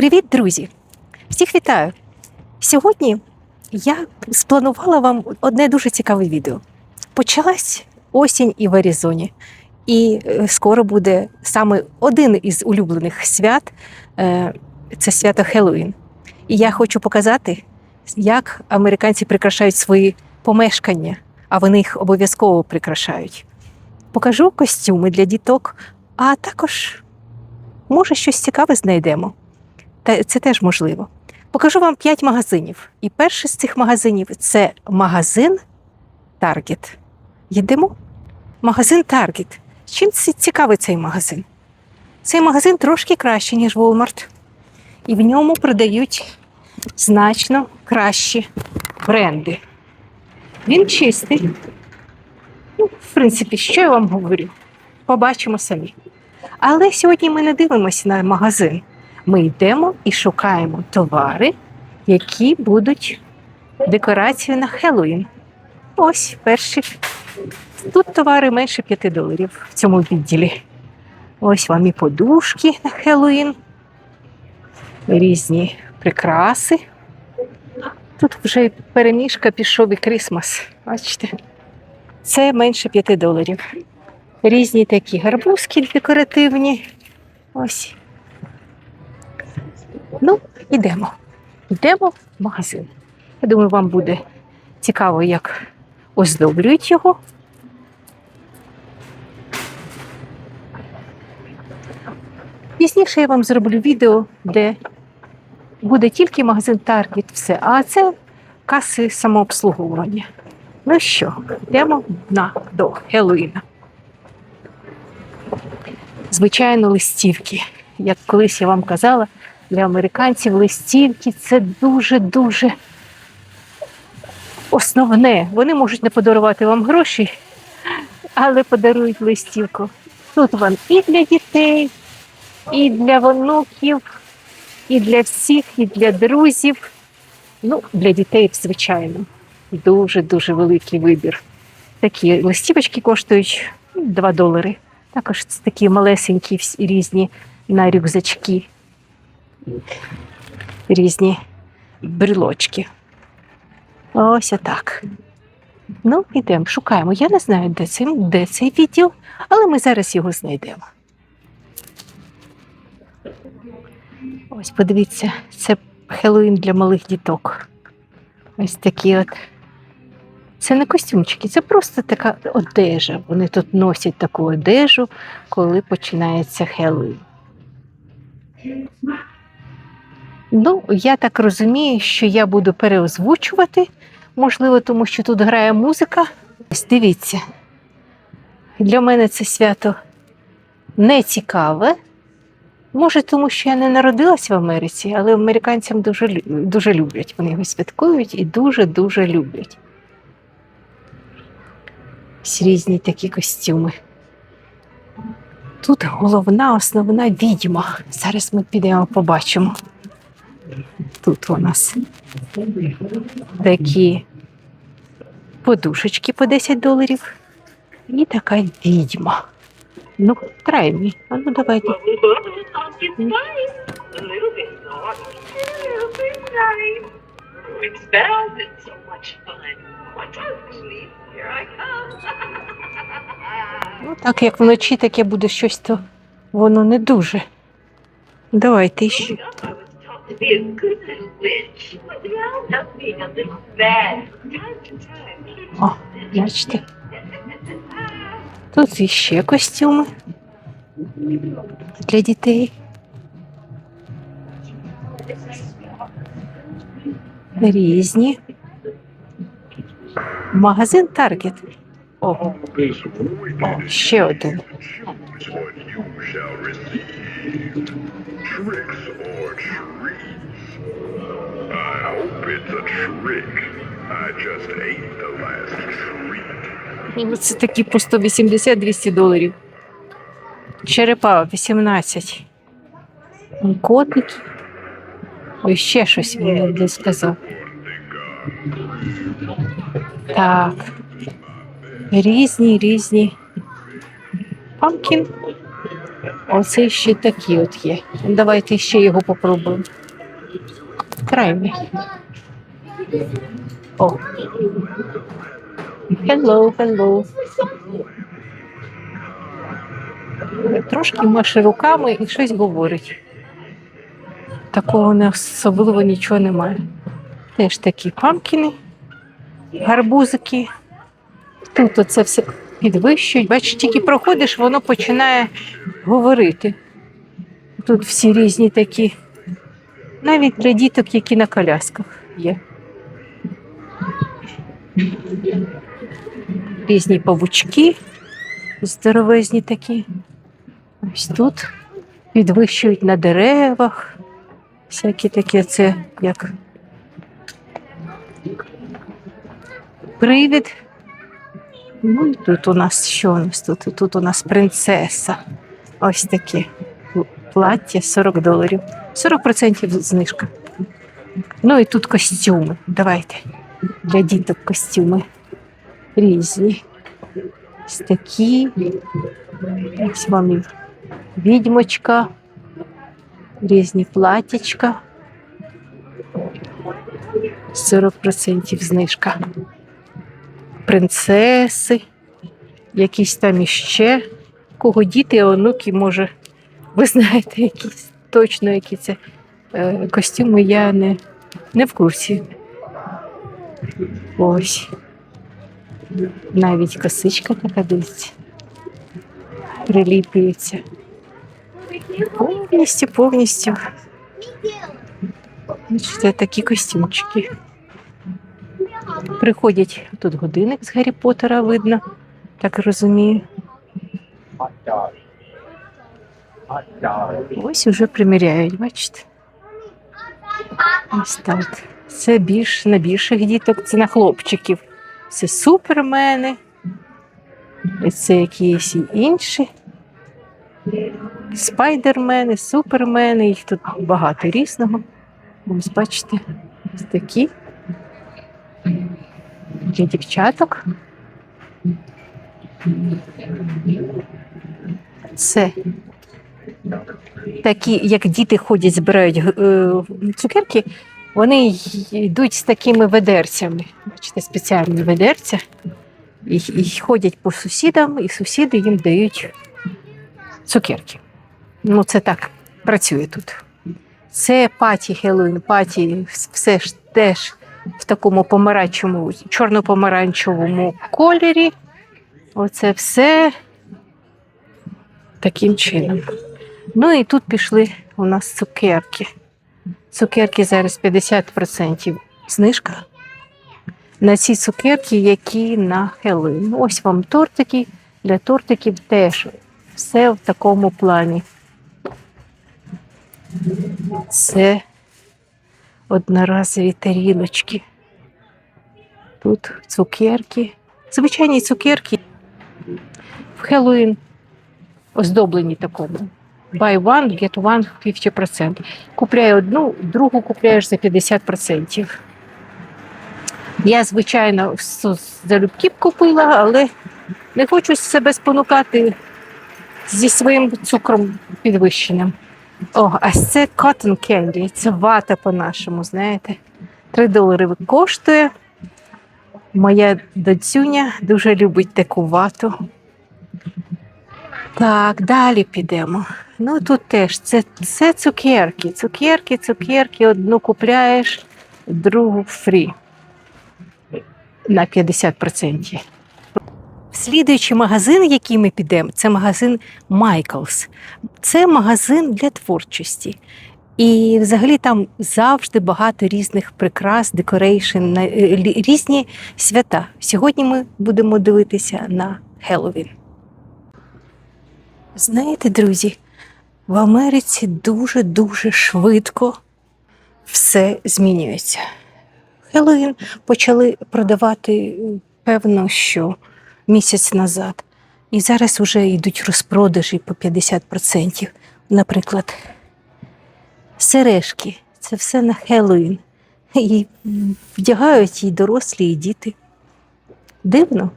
Привіт, друзі! Всіх вітаю! Сьогодні я спланувала вам одне дуже цікаве відео. Почалась осінь і в Аризоні, і е, скоро буде саме один із улюблених свят е, це свято Хеллоуін. І я хочу показати, як американці прикрашають свої помешкання, а вони їх обов'язково прикрашають. Покажу костюми для діток, а також, може, щось цікаве знайдемо. Це теж можливо. Покажу вам п'ять магазинів. І перший з цих магазинів це магазин Target. Йдемо? Магазин Target. Чим цікавий цей магазин? Цей магазин трошки кращий, ніж Walmart. І в ньому продають значно кращі бренди. Він чистий. Ну, в принципі, що я вам говорю? Побачимо самі. Але сьогодні ми не дивимося на магазин. Ми йдемо і шукаємо товари, які будуть декорацією на Хеллоуін. Ось перші. Тут товари менше 5 доларів в цьому відділі. Ось вам і подушки на Хеллоуін, різні прикраси. Тут вже і переміжка пішов і Крісмас. Бачите? Це менше 5 доларів. Різні такі гарбузки декоративні. Ось. Ну, йдемо. В магазин. Я думаю, вам буде цікаво, як оздоблюють його. Пізніше я вам зроблю відео, де буде тільки магазин Target, все, а це каси самообслуговування. Ну що, йдемо на до Хеллоуіна. Звичайно, листівки. Як колись я вам казала, для американців листівки це дуже-дуже основне. Вони можуть не подарувати вам гроші, але подарують листівку. Тут вам і для дітей, і для внуків, і для всіх, і для друзів. Ну, для дітей, звичайно, дуже-дуже великий вибір. Такі листівочки коштують 2 долари. Також це такі малесенькі різні на рюкзачки, різні брілочки. Ось отак. Ну, ідемо, шукаємо. Я не знаю, де цей, де цей відділ, але ми зараз його знайдемо. Ось, подивіться, це Хеллоуін для малих діток. Ось такі от. Це не костюмчики, це просто така одежа. Вони тут носять таку одежу, коли починається Хеллоуін. Ну, я так розумію, що я буду переозвучувати, можливо, тому що тут грає музика. Ось дивіться, для мене це свято не цікаве. Може, тому що я не народилася в Америці, але американцям дуже, дуже люблять. Вони його святкують і дуже-дуже люблять. Ось різні такі костюми. Тут головна, основна відьма. Зараз ми підемо побачимо. Тут у нас такі подушечки по 10 доларів. І така відьма. Ну, трай. А ну давайте. Ну, так як вночі таке буде щось, то воно не дуже. Давайте ще. Growing up, I was taught to be a good little witch, but we all love being a little bad from time to time. О, бачите. Тут іще костюми для дітей. Різні. Магазин Target. О, О, ще один. Hope it's a trick. I just ate the last treat. Ну, Це такі по 180-200 доларів. Черепа 18. Котики. Ой, ще щось не сказав. Так. Різні, різні. Памкін. Оце ще такі от є. Давайте ще його попробуємо. Крайний. О. Hello, hello. Трошки маше руками і щось говорить. Такого не особливо нічого немає. Теж такі памкіни, гарбузики. Тут оце все підвищують. Бачиш, тільки проходиш, воно починає говорити. Тут всі різні такі, навіть для діток, які на колясках є. Різні павучки, здоровезні такі. Ось тут підвищують на деревах. Всякі такі це як привід. Ну і тут у нас що у нас тут? Тут у нас принцеса. Ось таке плаття 40 доларів. 40% знижка. Ну і тут костюми. Давайте. Для діток костюми різні. Ось такі. Ось вам відьмочка. Різні платячка. 40% знижка. Принцеси, якісь там іще. Кого діти, онуки, може, ви знаєте, якісь точно які це е, костюми, я не, не в курсі. Ось. Навіть косичка така дивіться. Приліплюється. Повністю, повністю. Бачите, такі костюмчики. Приходять тут годинник з Гаррі Поттера видно, так розумію. Ось уже приміряють, бачите? Ось так. Це більш на більших діток, це на хлопчиків. Це супермени. І це якісь інші. Спайдермени, супермени, їх тут багато різного. Ось бачите, ось такі. Для дівчаток. Це такі, як діти ходять, збирають е, цукерки, вони йдуть з такими ведерцями. Бачите, спеціальні ведерця. І, і ходять по сусідам, і сусіди їм дають цукерки. Ну, це так працює тут. Це паті Хеллоуін, паті все ж теж в такому помаранчевому, чорно-помаранчевому кольорі. Оце все таким чином. Ну і тут пішли у нас цукерки. Цукерки зараз 50% знижка. На ці цукерки, які на Хеллоуін. Ось вам тортики. Для тортиків теж все в такому плані. Це одноразові тарілочки. Тут цукерки. Звичайні цукерки. В Хеллоуін оздоблені такому. Buy one, get one 50%. Купляй одну, другу купляєш за 50%. Я, звичайно, залюбки б купила, але не хочу себе спонукати зі своїм цукром підвищеним. О, а це cotton candy, це вата по-нашому, знаєте. 3 долари коштує. Моя доцюня дуже любить таку вату. Так, далі підемо. Ну тут теж це, це цукерки. Цукерки, цукерки, одну купляєш, другу фрі на 50%. Слідуючий магазин, який ми підемо, це магазин Майклс. Це магазин для творчості. І взагалі там завжди багато різних прикрас, декорейшн, е, різні свята. Сьогодні ми будемо дивитися на Хеллоуін. Знаєте, друзі, в Америці дуже-дуже швидко все змінюється. Хеллоуін почали продавати, певно, що місяць назад. І зараз вже йдуть розпродажі по 50%. Наприклад, сережки це все на Хеллоуін. І вдягають і дорослі, і діти. Дивно.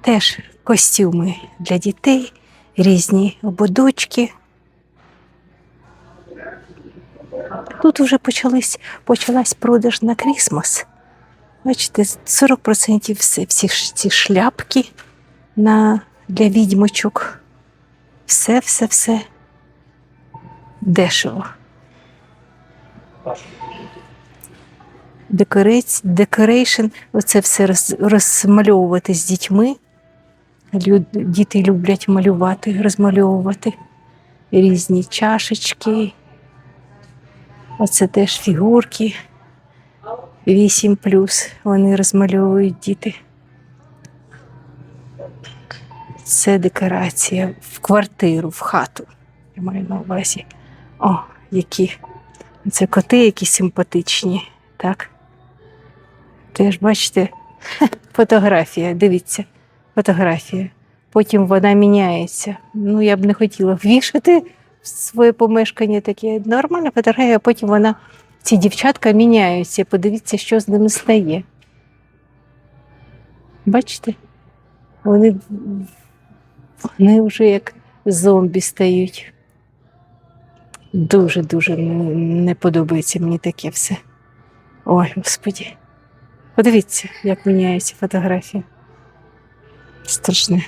Теж костюми для дітей, різні ободочки. Тут вже почались, почалась продаж на Крісмас. Бачите, 40% все, всі ці шляпки на, для відьмочок. Все, все, все дешево. Декорейшн, оце все роз, розмальовувати з дітьми. Лю- Діти люблять малювати, розмальовувати різні чашечки. Оце теж фігурки. 8 вони розмальовують діти. Це декорація в квартиру, в хату. Я маю на увазі. О, які. Це коти, які симпатичні, так? Теж бачите, фотографія, дивіться, фотографія. Потім вона міняється. Ну, я б не хотіла ввішати в своє помешкання таке. Нормальна фотографія, а потім вона, ці дівчатка міняються. Подивіться, що з ними стає. Бачите? Вони, вони вже як зомбі стають. Дуже-дуже не подобається мені таке все. Ой, господі. Подивіться, як міняється фотографія. Страшне.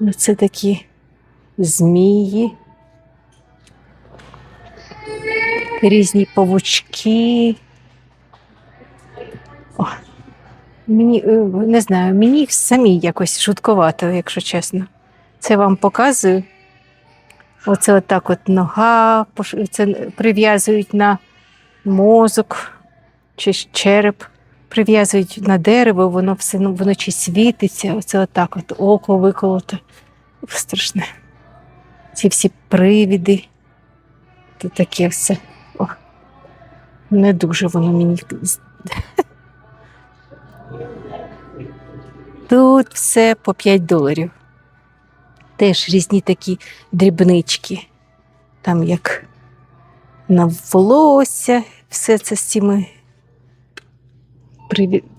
Ну, Це такі змії, різні павучки. О, мені, е, не знаю, мені самі якось шутковато, якщо чесно. Це вам показую. Оце отак от нога, це прив'язують на мозок чи череп, прив'язують на дерево, воно все ну, вночі світиться, оце отак от око виколото. Страшне. Ці всі привіди. То таке все. О, не дуже воно мені. Тут все по 5 доларів. Теж різні такі дрібнички. Там як на волосся, все це з цими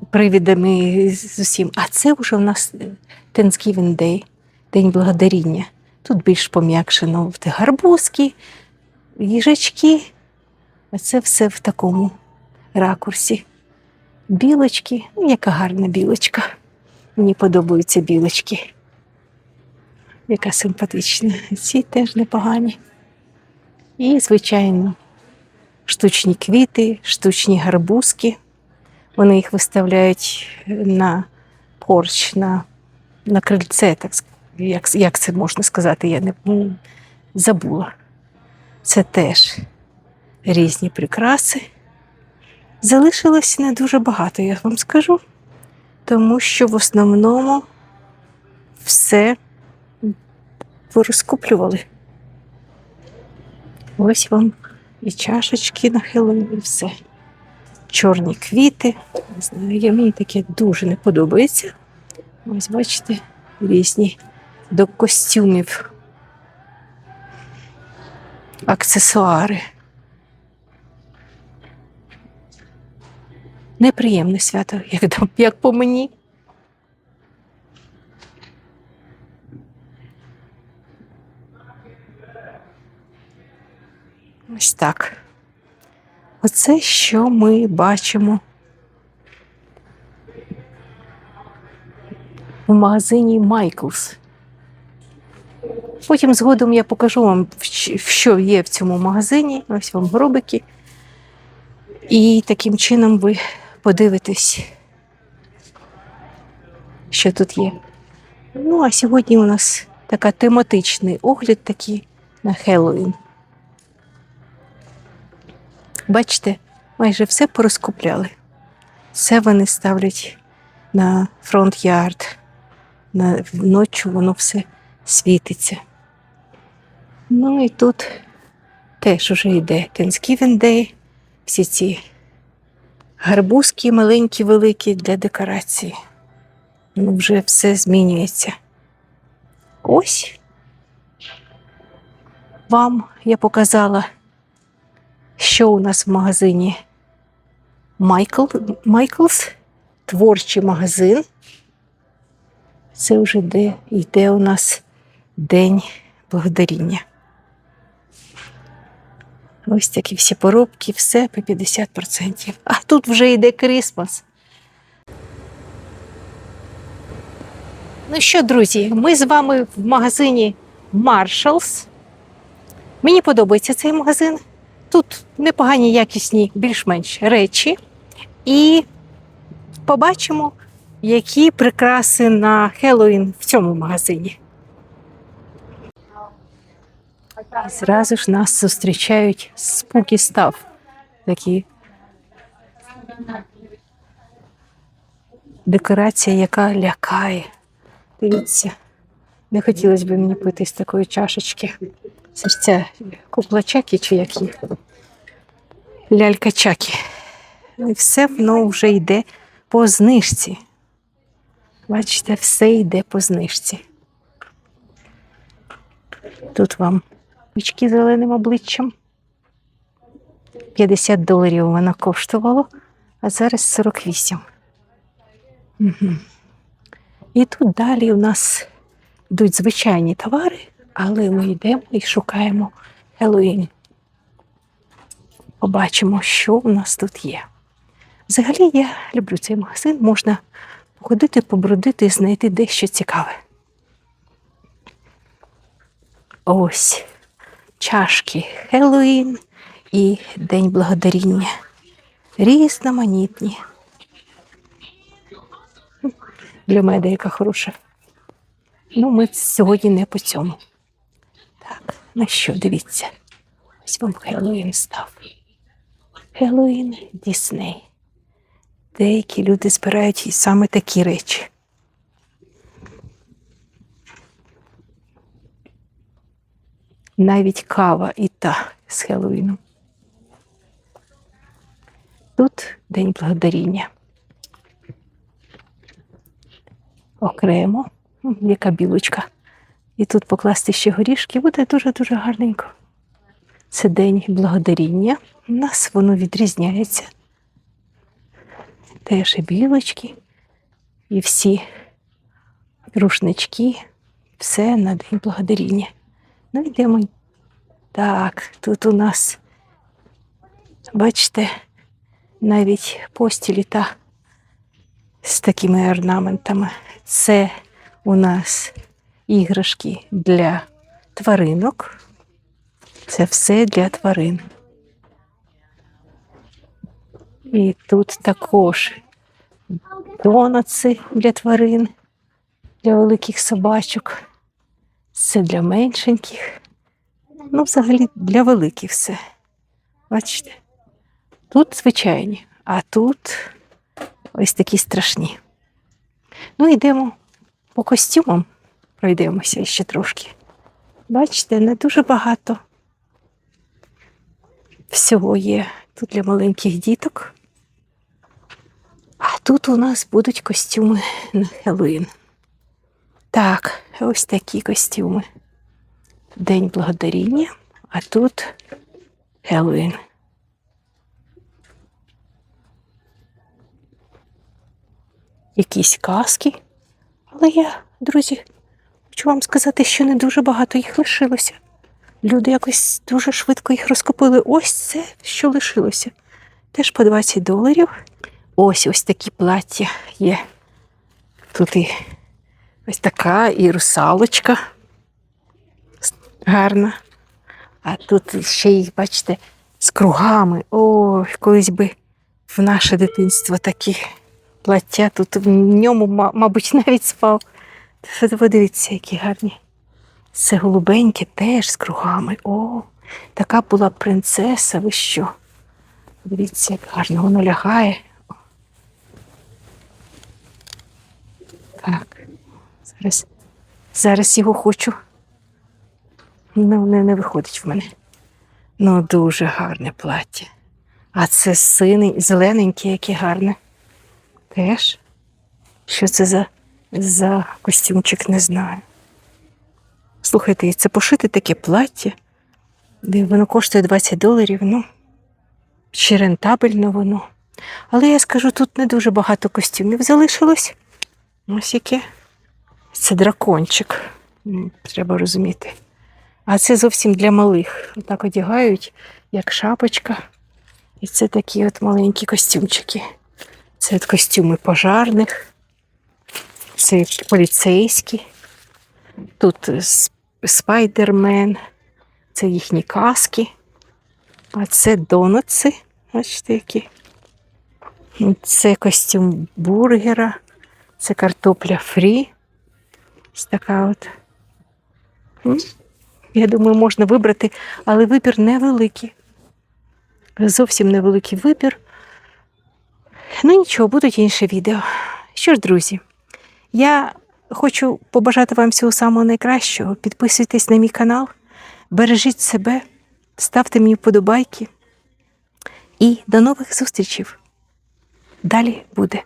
привідами з усім. А це вже у нас е, Thanksgiving Day, День благодаріння. Тут більш пом'якшено гарбузки, їжачки. А це все в такому ракурсі. Білочки, ну, яка гарна білочка. Мені подобаються білочки. Яка симпатична. Ці теж непогані. І, звичайно, штучні квіти, штучні гарбузки. Вони їх виставляють на порч, на, на крильце, так, як, як це можна сказати, я не забула. Це теж різні прикраси. Залишилось не дуже багато, я вам скажу, тому що в основному все порозкуплювали. Ось вам і чашечки на Хеллоуін, і все. Чорні квіти. Не знаю, мені таке дуже не подобається. Ось бачите, різні до костюмів. Аксесуари. Неприємне свято, як, як по мені. Ось так. Оце що ми бачимо в магазині Майклс. Потім згодом я покажу вам, що є в цьому магазині. Ось вам гробики. І таким чином ви подивитесь, що тут є. Ну, а сьогодні у нас така тематичний огляд такий на Хеллоуін. Бачите, майже все порозкупляли. Все вони ставлять на фронт-ярд. На вночі воно все світиться. Ну і тут теж уже йде Thanksgiving Day, всі ці гарбузки маленькі, великі для декорації. Ну, вже все змінюється. Ось вам я показала що у нас в магазині Майкл, Майклс, творчий магазин. Це вже де йде у нас День благодаріння. Ось такі всі поробки, все по 50%. А тут вже йде Крисмас. Ну що, друзі, ми з вами в магазині Marshalls. Мені подобається цей магазин. Тут непогані якісні більш-менш речі. І побачимо, які прикраси на Хеллоуін в цьому магазині. І зразу ж нас зустрічають спуки став. Такі декорація, яка лякає. Дивіться, не хотілося б мені пити з такої чашечки. Це ж ця кукла чи як їх? Лялька Чакі. І все воно вже йде по знижці. Бачите, все йде по знижці. Тут вам очки зеленим обличчям. 50 доларів вона коштувала, а зараз 48. Угу. І тут далі у нас йдуть звичайні товари, але ми йдемо і шукаємо Хеллоуін. Побачимо, що у нас тут є. Взагалі я люблю цей магазин, можна походити, побродити і знайти дещо цікаве. Ось чашки Хеллоуін і День благодаріння. Різноманітні. Для мене яка хороша. Ну, ми сьогодні не по цьому. Так, на що дивіться? Ось вам Хеллоуін став. Хеллоуін Дісней. Деякі люди збирають саме такі речі. Навіть кава і та з Хеллоуіном. Тут День благодаріння. Окремо, яка білочка. І тут покласти ще горішки буде дуже-дуже гарненько. Це День благодаріння. У нас воно відрізняється. Теж і білочки, і всі рушнички, все на День благодаріння. Ну, йдемо. Так, тут у нас, бачите, навіть постілі та з такими орнаментами. Це у нас іграшки для тваринок. Це все для тварин. І тут також донаци для тварин, для великих собачок. Це для меншеньких. Ну, взагалі для великих все. Бачите? Тут звичайні, а тут ось такі страшні. Ну, йдемо по костюмам, пройдемося ще трошки. Бачите, не дуже багато всього є тут для маленьких діток. А тут у нас будуть костюми на Хеллоуін. Так, ось такі костюми. День благодаріння, а тут Хеллоуін. Якісь каски. Але я, друзі, хочу вам сказати, що не дуже багато їх лишилося. Люди якось дуже швидко їх розкупили. Ось це, що лишилося. Теж по 20 доларів. Ось ось такі плаття є. Тут і ось така і русалочка. Гарна. А тут ще їх, бачите, з кругами. Ой, колись би в наше дитинство такі плаття. Тут в ньому, мабуть, навіть спав. Подивіться, які гарні. Це голубеньке теж з кругами. О, така була принцеса, ви що? Дивіться, як гарно воно лягає. Так, зараз, зараз його хочу. Ну, не, не виходить в мене. Ну, дуже гарне плаття. А це синий, зелененьке, яке гарне. Теж. Що це за, за костюмчик, не знаю. Слухайте, це пошити таке плаття, воно коштує 20 доларів. Ну, чи рентабельно воно. Але я скажу, тут не дуже багато костюмів залишилось. Ось яке. Це дракончик. Треба розуміти. А це зовсім для малих. Так одягають, як шапочка. І це такі от маленькі костюмчики. Це от костюми пожарних, це поліцейські. Тут с- спайдермен, це їхні каски. А це донатси. Бачите, які. Це костюм бургера, це картопля фрі. Ось така от. Я думаю, можна вибрати, але вибір невеликий. Зовсім невеликий вибір. Ну нічого, будуть інші відео. Що ж, друзі, я хочу побажати вам всього самого найкращого. Підписуйтесь на мій канал, бережіть себе, ставте мені вподобайки. І до нових зустрічей. Далі буде.